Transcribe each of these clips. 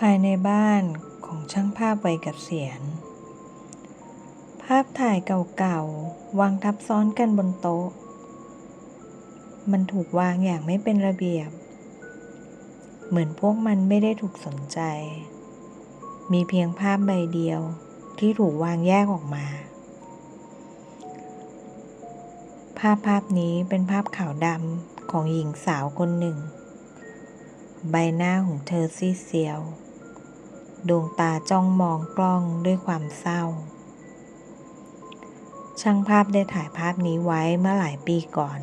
ภายในบ้านของช่างภาพวัยเกษียณ ภาพถ่ายเก่าๆ วางทับซ้อนกันบนโต๊ะ มันถูกวางอย่างไม่เป็นระเบียบ เหมือนพวกมันไม่ได้ถูกสนใจ มีเพียงภาพใบเดียวที่ถูกวางแยกออกมา ภาพภาพนี้เป็นภาพขาวดำของหญิงสาวคนหนึ่ง ใบหน้าของเธอซีเซียว ดวงตาจ้องมองกล้องด้วยความเศร้า ช่างภาพได้ถ่ายภาพนี้ไว้เมื่อหลายปีก่อน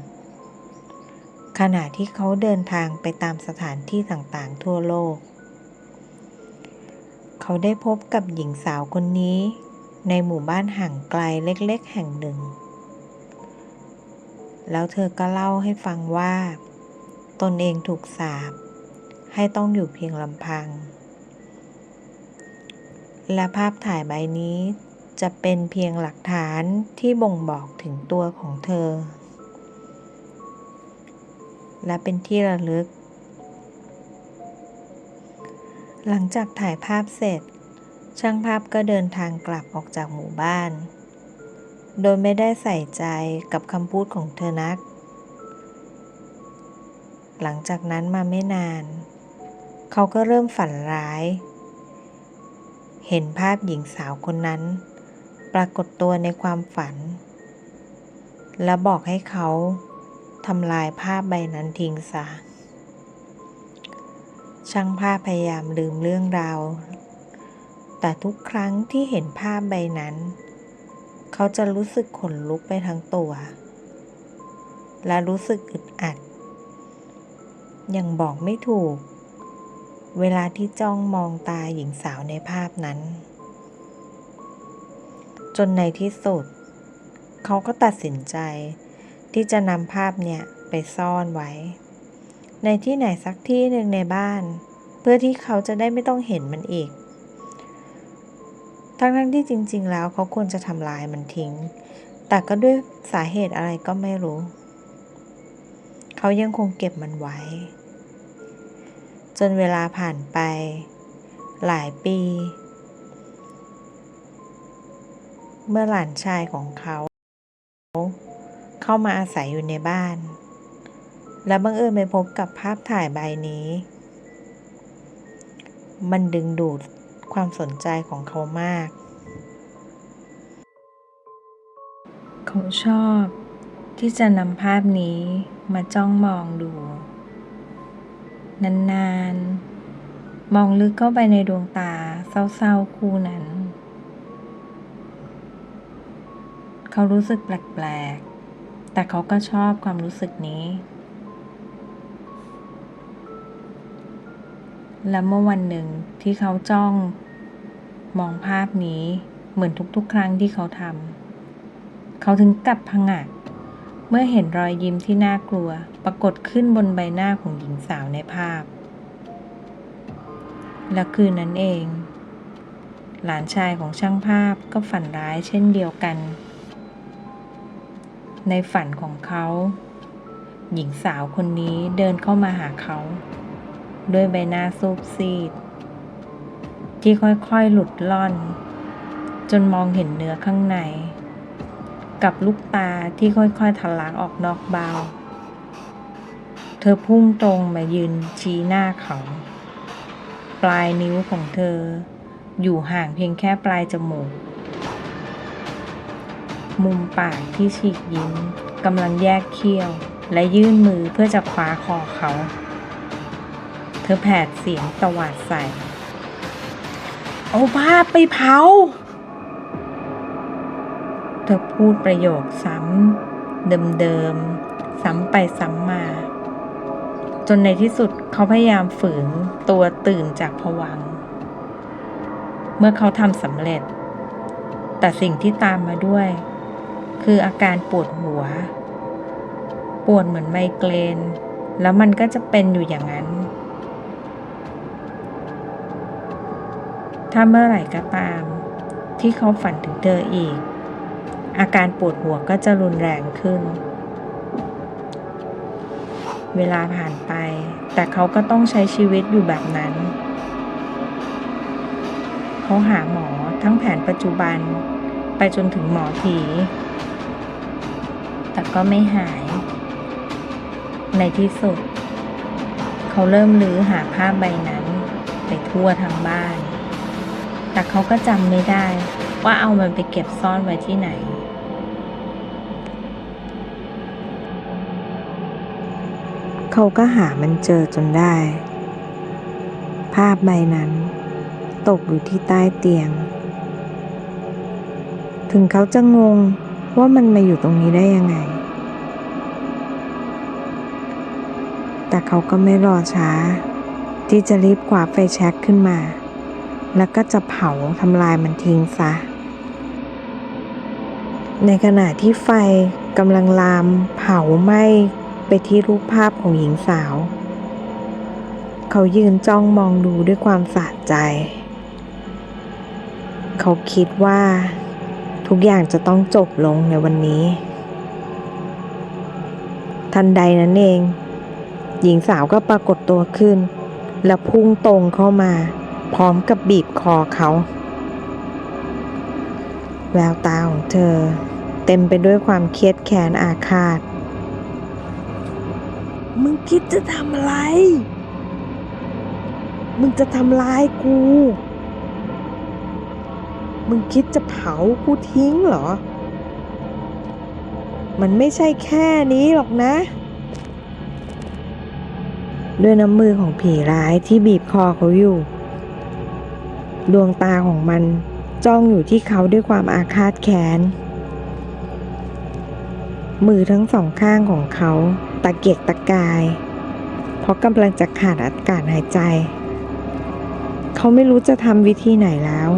ขณะที่เขาเดินทางไปตามสถานที่ต่างๆ ทั่วโลก เขาได้พบกับหญิงสาวคนนี้ ในหมู่บ้านห่างไกลเล็กๆ แห่งหนึ่ง แล้วเธอก็เล่าให้ฟังว่า ตนเองถูกสาปให้ต้องอยู่เพียงลำพัง และภาพถ่ายใบนี้ จะเป็นเพียงหลักฐานที่บ่งบอกถึงตัวของเธอ และเป็นที่ระลึก หลังจากถ่ายภาพเสร็จ ช่างภาพก็เดินทางกลับออกจากหมู่บ้าน โดยไม่ได้ใส่ใจกับคำพูดของเธอนัก หลังจากนั้นมาไม่นาน เขาก็เริ่มฝันร้าย เห็นภาพหญิงสาวคนนั้น ปรากฏตัวในความฝัน และบอกให้เขาทำลายภาพใบนั้นทิ้งซะช่างภาพพยายามลืมเรื่องราว แต่ทุกครั้งที่เห็นภาพใบนั้น เขาจะรู้สึกขนลุกไปทั้งตัว และรู้สึกอึดอัด ยังบอกไม่ถูก เวลาที่จ้องมองตาหญิงสาวในภาพนั้น จนในที่สุด เขาก็ตัดสินใจ ที่จะนำภาพเนี่ยไปซ่อนไว้ ในที่ไหนสักที่หนึ่งในบ้าน เพื่อที่เขาจะได้ไม่ต้องเห็นมันอีก ทั้งๆที่จริง ๆ แล้วเขาควรจะทำลายมันทิ้ง แต่ก็ด้วยสาเหตุอะไรก็ไม่รู้ เขายังคงเก็บมันไว้ จนเวลาผ่านไป หลายปี เมื่อหลานชายของเขา เข้ามาอาศัยอยู่ในบ้าน และบังเอิญไปพบกับภาพถ่ายใบนี้ มันดึงดูดความสนใจของเขามาก เขาชอบที่จะนำภาพนี้มาจ้องมองดู นานๆ มองลึกเข้าไปในดวงตาเศร้าๆคู่นั้น เขารู้สึกแปลกๆ แต่เขาก็ชอบความรู้สึกนี้ และเมื่อวันหนึ่งที่เขาจ้อง มองภาพนี้เหมือนทุกๆ ครั้งที่เขาทำ เขาถึงกับผงะ เมื่อเห็นรอยยิ้มที่น่ากลัว ปรากฏขึ้นบนใบหน้าของหญิงสาวในภาพ และคืนนั้นเอง หลานชายของช่างภาพก็ฝันร้ายเช่นเดียวกัน ในฝันของเขา หญิงสาวคนนี้เดินเข้ามาหาเขา ด้วยใบหน้าซูบซีด ที่ค่อยๆหลุดล่อน จนมองเห็นเนื้อข้างใน กับลูกตาที่ค่อยๆทะลักออกนอกเบา เธอพุ่งตรงมายืนชี้หน้าเขา ปลายนิ้วของเธอ อยู่ห่างเพียงแค่ปลายจมูก มุมปากที่ฉีกยิ้มกำลังแยกเขี้ยวและยื่นมือเพื่อจะคว้าคอเขา เธอแผดเสียงตวาดใส่ เอาภาพไปเผา ธอพูดประโยคซ้ำเดิมๆ ซ้ำไปซ้ำมา จนในที่สุดเขาพยายามฝืนตัวตื่นจากผวัง เมื่อเขาทำสำเร็จ แต่สิ่งที่ตามมาด้วย คืออาการปวดหัว ปวดเหมือนไมเกรน แล้วมันก็จะเป็นอยู่อย่างนั้น ถ้าเมื่อไหร่ก็ตาม ที่เขาฝันถึงเธออีก อาการปวดหัวก็จะรุนแรงขึ้น เวลาผ่านไป แต่เขาก็ต้องใช้ชีวิตอยู่แบบนั้น เขาหาหมอทั้งแผนปัจจุบัน ไปจนถึงหมอผี แต่ก็ไม่หาย ในที่สุด เขาเริ่มลือหาภาพใบนั้น ไปทั่วทั้งบ้าน แต่เขาก็จำไม่ได้ว่าเอามันไปเก็บซ่อนไว้ที่ไหน เขาก็หามันเจอจนได้ ภาพใบนั้น ตกอยู่ที่ใต้เตียง ถึงเขาจะงงว่ามันมาอยู่ตรงนี้ได้ยังไง แต่เขาก็ไม่รอช้า ที่จะรีบคว้าไฟแช็กขึ้นมา แล้วก็จะเผาทำลายมันทิ้งซะ ในขณะที่ไฟกำลังลามเผาไหม้ ไปที่รูปภาพของหญิงสาว เขายืนจ้องมองดูด้วยความสะใจ เขาคิดว่า ทุกอย่างจะต้องจบลงในวันนี้ ทันใดนั้นเอง หญิงสาวก็ปรากฏตัวขึ้น และพุ่งตรงเข้ามา พร้อมกับบีบคอเขา แววตาของเธอเต็มไปด้วยความเครียดแค้นอาฆาต มึงคิดจะทำอะไร มึงจะทำลายกู มึงคิดจะเผากูทิ้งเหรอ มันไม่ใช่แค่นี้หรอกนะ ด้วยน้ำมือของผีร้ายที่บีบคอเขาอยู่ ดวงตาของมันจ้องอยู่ที่เขาด้วยความอาฆาตแค้น มือทั้งสองข้างของเขา ตะเกียกตะกาย เพราะกำลังจะขาดอากาศหายใจ เขาไม่รู้จะทำวิธีไหนแล้ว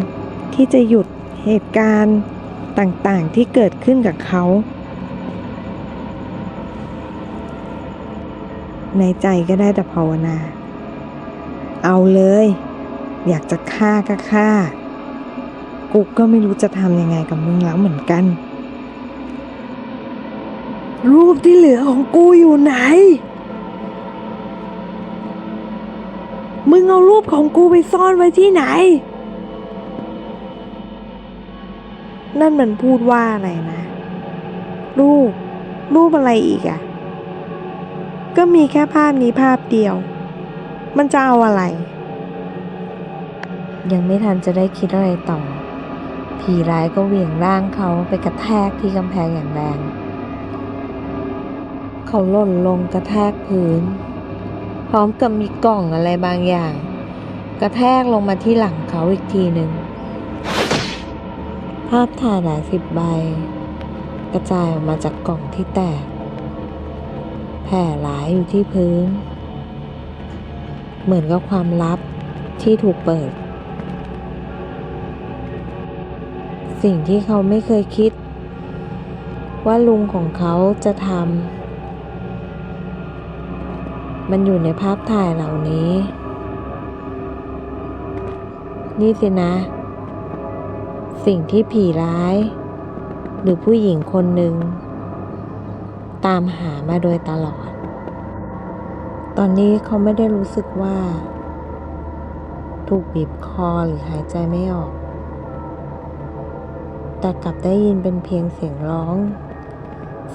ที่จะหยุดเหตุการณ์ต่างๆที่เกิดขึ้นกับเขา ในใจก็ได้แต่ภาวนา เอาเลย อยากจะฆ่าก็ฆ่า กูก็ไม่รู้จะทำยังไงกับมึงแล้วเหมือนกัน รูปที่เหลือของกูอยู่ไหน มึงเอารูปของกูไปซ่อนไว้ที่ไหน นั่นมันพูดว่าอะไรนะ รูป รูปอะไรอีกอะก็มีแค่ภาพนี้ภาพเดียว มันจะเอาอะไร ยังไม่ทันจะได้คิดอะไรต่อ ผีร้ายก็เหวี่ยงร่างเขาไปกระแทกที่กำแพงอย่างแรง เขาหล่นลงกระแทกพื้น พร้อมกับมีกล่องอะไรบางอย่าง กระแทกลงมาที่หลังเขาอีกทีหนึ่ง ภาพถ่ายหลายสิบใบ กระจายออกมาจากกล่องที่แตก แผ่หลายอยู่ที่พื้น เหมือนกับความลับที่ถูกเปิด สิ่งที่เขาไม่เคยคิดว่าลุงของเขาจะทำ มันอยู่ในภาพถ่ายเหล่านี้ นี่สินะ สิ่งที่ผีร้าย หรือผู้หญิงคนหนึ่ง ตามหามาโดยตลอด ตอนนี้เขาไม่ได้รู้สึกว่า ถูกบีบคอหรือหายใจไม่ออก แต่กลับได้ยินเป็นเพียงเสียงร้อง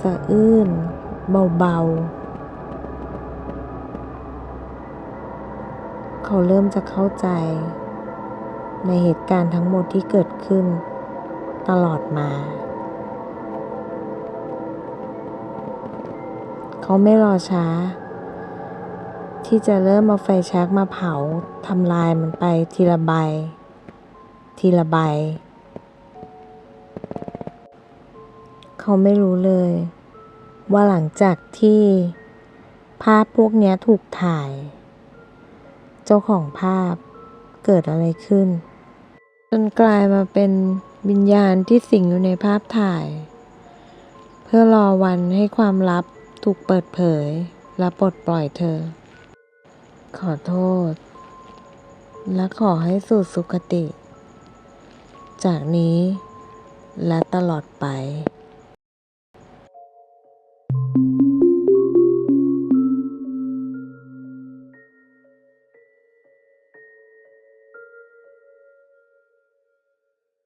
สะอื้นเบาๆ เขาเริ่มจะเข้าใจ ในเหตุการณ์ทั้งหมดที่เกิดขึ้น ตลอดมา เขาไม่รอช้า ที่จะเริ่มเอาไฟแช็กมาเผาทำลายมันไปทีละใบ ทีละใบ เขาไม่รู้เลย ว่าหลังจากที่ภาพพวกนี้ถูกถ่าย เจ้าของภาพเกิดอะไรขึ้น จนกลายมาเป็นวิญญาณที่สิงอยู่ในภาพถ่าย เพื่อรอวันให้ความลับถูกเปิดเผยและปลดปล่อยเธอ ขอโทษ และขอให้สู่สุคติ จากนี้และตลอดไป